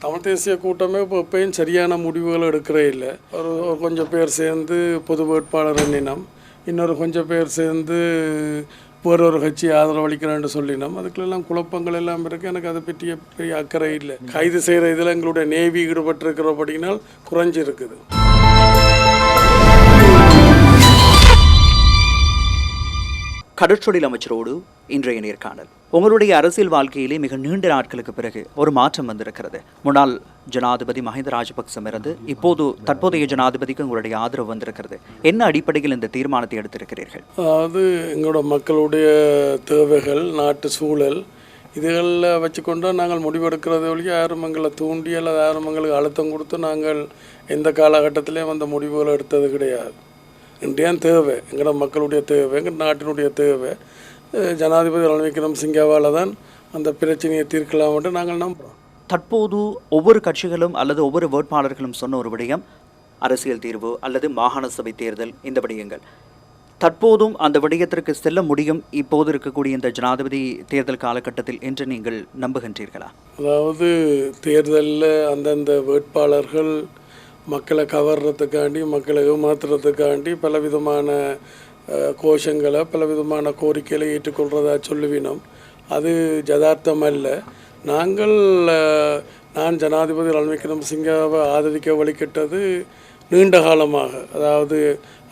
தமிழ் தேசிய கூட்டமே இப்போ எப்பயும் சரியான முடிவுகள் எடுக்கிறே இல்லை. ஒரு ஒரு கொஞ்சம் பேர் சேர்ந்து பொது வேட்பாளர் எண்ணினம். இன்னொரு கொஞ்சம் பேர் சேர்ந்து வேறொரு கட்சி ஆதரவளிக்கிறேன்னு சொல்லினோம். அதுக்குள்ளெல்லாம் குழப்பங்கள் எல்லாம் இருக்குது எனக்கு அதை பற்றிய பெரிய அக்கறை இல்லை. கைது செய்கிற இதில் எங்களுடைய நேவி ஈடுபட்டிருக்கிறபடினால் குறைஞ்சிருக்குது. கடற்றொழில் அமைச்சரோடு இன்றைய நேர்காணல். உங்களுடைய அரசியல் வாழ்க்கையிலே மிக நீண்ட நாட்களுக்கு பிறகு ஒரு மாற்றம் வந்திருக்கிறது. முன்னாள் ஜனாதிபதி மஹிந்த ராஜபக்சம் இருந்து இப்போது தற்போதைய ஜனாதிபதிக்கு உங்களுடைய ஆதரவு வந்திருக்கிறது. என்ன அடிப்படையில் இந்த தீர்மானத்தை எடுத்திருக்கிறீர்கள்? அதாவது எங்களோட மக்களுடைய தேவைகள் நாட்டு சூழல். இதுகளில் வச்சுக்கொண்டு நாங்கள் முடிவெடுக்கிறது வழியாக யாரும் எங்களை தூண்டி அல்லது யாரும் எங்களுக்கு அழுத்தம் கொடுத்து நாங்கள் எந்த காலகட்டத்திலையும் அந்த முடிவுகளை எடுத்தது கிடையாது. இன்றைய தேவை எங்களோட மக்களுடைய தேவை எங்கள் நாட்டினுடைய தேவை. ஜனாதிபதி ரணில் விக்ரமசிங்கவால் தான் அந்த பிரச்சனையை தீர்க்கலாம்னு நாங்கள் நம்புகிறோம் தற்போது ஒவ்வொரு கட்சிகளும் அல்லது ஒவ்வொரு வேட்பாளர்களும் சொன்ன ஒரு விடயம் அரசியல் தீர்வு அல்லது மாகாண சபை தேர்தல் இந்த விடயங்கள். தற்போதும் அந்த விடயத்திற்கு செல்ல முடியும் இப்போது இருக்கக்கூடிய இந்த ஜனாதிபதி தேர்தல் காலகட்டத்தில் என்று நீங்கள் நம்புகின்றீர்களா? அதாவது தேர்தலில் அந்தந்த வேட்பாளர்கள் மக்களை கவர்றதுக்காண்டி மக்களை ஏமாத்துறதுக்காண்டி பலவிதமான கோஷங்களை கோஷங்களை பலவிதமான கோரிக்கைகளை ஏற்றுக்கொள்கிறதா சொல்லுவினோம். அது ஜதார்த்தம் அல்ல. நாங்கள் நான் ஜனாதிபதி ரணில் சிங்காவை ஆதரிக்க வழிகிட்டது நீண்ட காலமாக. அதாவது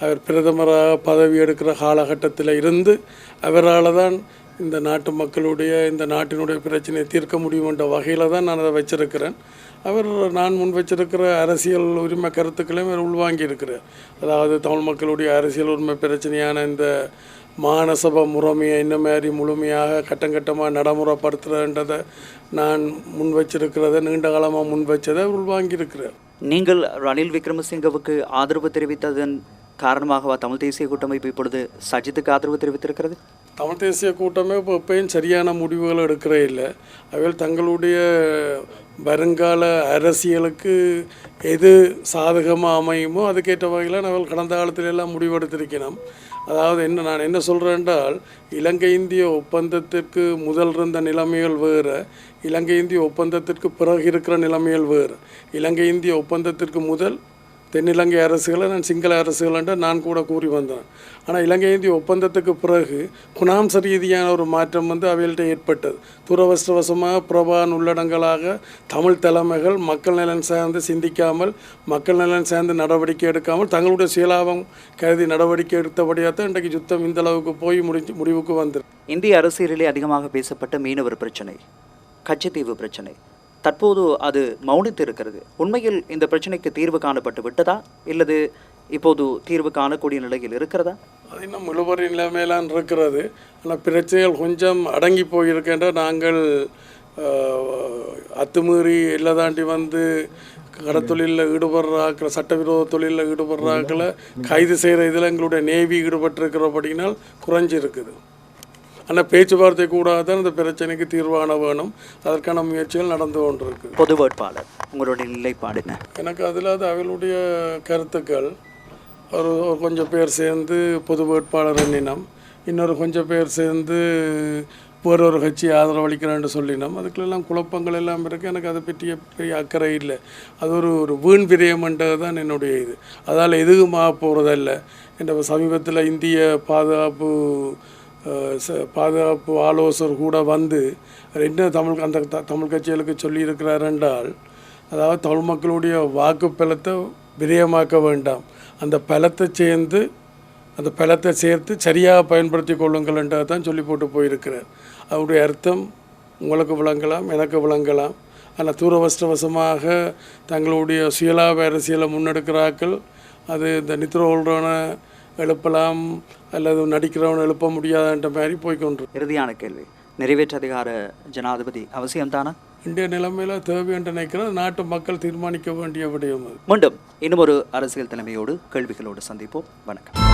அவர் பிரதமராக பதவி எடுக்கிற காலகட்டத்தில் இருந்து அவரால் தான் இந்த நாட்டு மக்களுடைய இந்த நாட்டினுடைய பிரச்சனையை தீர்க்க முடியும் என்ற வகையில் தான் நான் அதை வச்சிருக்கிறேன். அவர் நான் முன் வச்சிருக்கிற அரசியல் உரிமை கருத்துக்களையும் அவர் உள்வாங்கி இருக்கிறார் அதாவது தமிழ் மக்களுடைய அரசியல் உரிமை பிரச்சனையான இந்த மானசப முறைமையை இந்த மாதிரி முழுமையாக கட்டங்கட்டமாக நடைமுறைப்படுத்துகிறன்றதை நான் முன் வச்சிருக்கிறத நீண்ட காலமாக முன் வச்சதை அவர் உள்வாங்கி இருக்கிறார் நீங்கள் ரணில் விக்ரமசிங்கவுக்கு ஆதரவு தெரிவித்ததன் காரணமாகவா தமிழ் தேசிய கூட்டமைப்பு இப்பொழுது சஜித்துக்கு ஆதரவு தெரிவித்திருக்கிறது? தமிழ் தேசிய கூட்டமே இப்போ எப்பயும் சரியான முடிவுகள் எடுக்கிறே இல்லை. அவைகள் தங்களுடைய வருங்கால அரசியலுக்கு எது சாதகமாக அமையுமோ அதுக்கேற்ற வகையில் நாங்கள் கடந்த காலத்தில் எல்லாம் முடிவெடுத்திருக்கணும். அதாவது என்ன நான் என்ன சொல்கிறேன் என்றால் இலங்கை இந்திய ஒப்பந்தத்திற்கு முதல் இருந்த நிலைமைகள் வேறு இலங்கை இந்திய ஒப்பந்தத்திற்கு பிறகு இருக்கிற நிலைமைகள் வேறு. இலங்கை இந்திய ஒப்பந்தத்திற்கு முதல் தென்னிலங்கை அரசுகளை நான் சிங்கள அரசுகள் என்று நான் கூட கூறி வந்தேன். ஆனால் இலங்கை இந்திய ஒப்பந்தத்துக்கு பிறகு குணாம்ச ரீதியான ஒரு மாற்றம் வந்து அவைகள்ட்ட ஏற்பட்டது. துரவசவசமாக பிரபான் உள்ளடங்களாக தமிழ் தலைமைகள் மக்கள் நலன் சார்ந்து சிந்திக்காமல் மக்கள் நலன் சார்ந்து நடவடிக்கை எடுக்காமல் தங்களுடைய சுயலாபம் கருதி நடவடிக்கை எடுத்தபடியாக தான் இன்றைக்கு யுத்தம் இந்த அளவுக்கு போய் முடிஞ்சு முடிவுக்கு வந்தது இந்திய அரசியலிலே அதிகமாக பேசப்பட்ட மீனவர் பிரச்சனை கச்சத்தீவு பிரச்சனை. தற்போது அது மௌனித்து இருக்கிறது உண்மையில் இந்த பிரச்சனைக்கு தீர்வு காணப்பட்டு விட்டதா? இல்லது இப்போது தீர்வு காணக்கூடிய நிலையில் இருக்கிறதா? அது இன்னும் இழுபறி நிலைமையிலான் இருக்கிறது. ஆனால் பிரச்சனைகள் கொஞ்சம் அடங்கி போயிருக்கின்ற நாங்கள் அத்துமீறி இல்லை தாண்டி வந்து கடத்தொழிலில் ஈடுபடுறாக்களை சட்டவிரோத தொழிலில் ஈடுபடுறாக்களை கைது செய்கிற இதில் எங்களுடைய நேவி ஈடுபட்டிருக்கிறபடினால் குறைஞ்சி இருக்குது ஆனால் பேச்சுவார்த்தை கூட தான் இந்த பிரச்சனைக்கு தீர்வான வேணும். அதற்கான முயற்சிகள் நடந்து கொண்டிருக்கு. பொது வேட்பாளர் உங்களுடைய நிலைப்பாடு என்ன? எனக்கு அதில் அது அவளுடைய கருத்துக்கள். ஒரு கொஞ்சம் பேர் சேர்ந்து பொது வேட்பாளர் எண்ணினம். இன்னொரு கொஞ்சம் பேர் சேர்ந்து வேறொரு கட்சி ஆதரவளிக்கிறேன்னு சொல்லினோம். அதுக்குள்ளெல்லாம் குழப்பங்கள் எல்லாம் இருக்குது எனக்கு அதை பற்றிய பெரிய அக்கறை இல்லை. அது ஒரு ஒரு வீண் விரயம்ன்றது தான் என்னுடைய இது. அதால் எதுவும் போகிறதல்ல இந்த சமீபத்தில் இந்திய பாதுகாப்பு பாதுகாப்பு ஆலோசகர் கூட வந்து அவர் என்ன தமிழ் அந்த த- தமிழ் கட்சிகளுக்கு சொல்லியிருக்கிறார் என்றால் அதாவது தமிழ் மக்களுடைய வாக்கு பலத்தை விரயமாக்க வேண்டாம். அந்த பலத்தை சேர்ந்து அந்த பலத்தை சேர்த்து சரியாக பயன்படுத்தி கொள்ளுங்கள் என்றால் தான் சொல்லி போட்டு போயிருக்கிறார். அவருடைய அர்த்தம் உங்களுக்கு விளங்கலாம் எனக்கு விளங்கலாம். ஆனால் தூரவஷ்டவசமாக தங்களுடைய சுயலாப அரசியலை முன்னெடுக்கிறார்கள். அது இந்த நித்ர எழுப்பலாம் அல்லது நடிக்கிறவனை எழுப்ப முடியாதுன்ற மாதிரி போய்க்கொண்டு இறுதியான கேள்வி. நிறைவேற்று அதிகார ஜனாதிபதி அவசியம்தானா இந்திய நிலைமையில் தேவை என்று நினைக்கிறேன் நாட்டு மக்கள் தீர்மானிக்க வேண்டிய விடயம் மீண்டும் இன்னும் ஒரு அரசியல் தலைமையோடு கேள்விகளோடு சந்திப்போம். வணக்கம்.